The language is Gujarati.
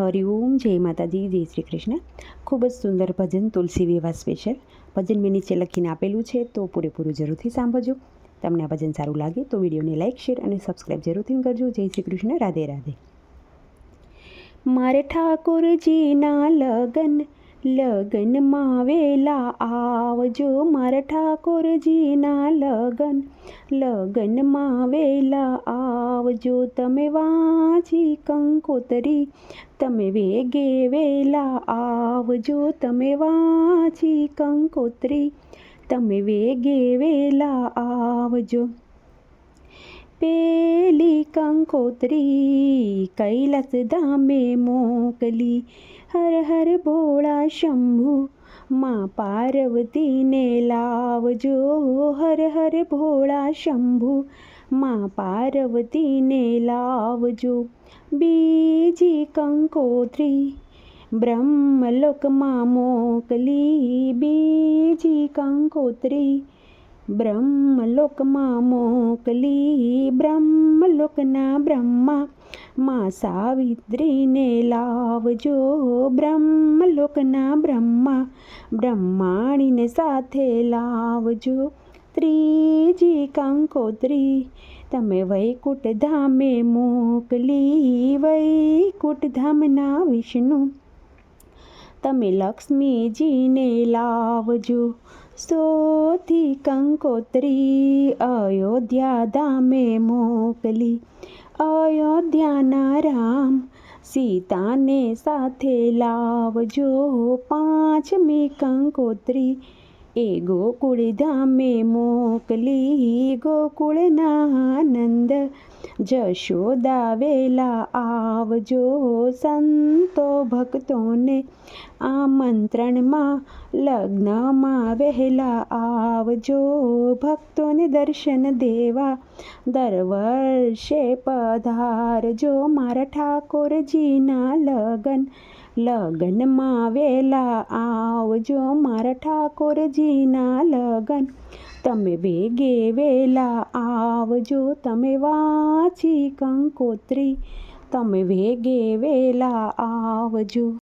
હરિઓમ જય માતાજી, જય શ્રી કૃષ્ણ. ખૂબ જ સુંદર ભજન તુલસી વિવાહ સ્પેશિયલ. ભજન મેં નીચે લખીને આપેલું છે, તો પૂરેપૂરું જરૂરથી સાંભળજો. તમને આ ભજન સારું લાગે તો વિડીયોને લાઇક શેર અને સબસ્ક્રાઈબ જરૂરથી કરજો. જય શ્રી કૃષ્ણ, રાધે રાધે. મારે ઠાકોરજીના લગન લગનમાં વેલા આવજો મારા ઠાકોરજીના લગન. લગનમાં વેલા આવજો તમે વાંચી કંકોતરી. તમે વેગે વેલા આવજો તમે વાંચી કંકોત્રી. તમે વેગે વેલા આવજો. પેલી કંકોત્રી, કૈલાસ ધામે મોકલી. હર હર ભોળા શંભુ, માં પાર્વતીને લાવજો. હર હર ભોળા શંભુ, માં પાર્વતીને લાવજો. બીજી કંકોત્રી બ્રહ્મલોકમાં મોકલી. બીજી કંકોત્રી બ્રહ્મલોકમાં મોકલી બ્રહ્મલોકના બ્રહ્મા માં સાવિત્રીને લાવજો બ્રહ્મલોકના બ્રહ્મા બ્રહ્માણીને સાથે લાવજો ત્રીજી કંકોત્રી તમે વૈકુંઠ ધામે મોકલી વૈકુંઠ ધામના વિષ્ણુ તમે લક્ષ્મીજીને લાવજો સોથી કંકોત્રી અયોધ્યા ધામે મોકલી અયોધ્યાના રામ સીતાને સાથે લાવજો પાંચમી કંકોત્રી એ ગોકુળ ધામે મોકલી ગોકુળના આનંદ જશોદા વેલા આવજો સંતો ભક્તોને. આમંત્રણમાં લગ્નમાં વહેલા આવજો ભક્તોને દર્શન દેવા. દર વર્ષે પધારજો મારા ઠાકોરજીના લગન. લગનમાં વેલા આવજો મારા ઠાકોરજીના લગન. તમે વેગે વેલા આવજો, તમે વાંચી કંકોત્રી. તમે વેગે વેલા આવજો.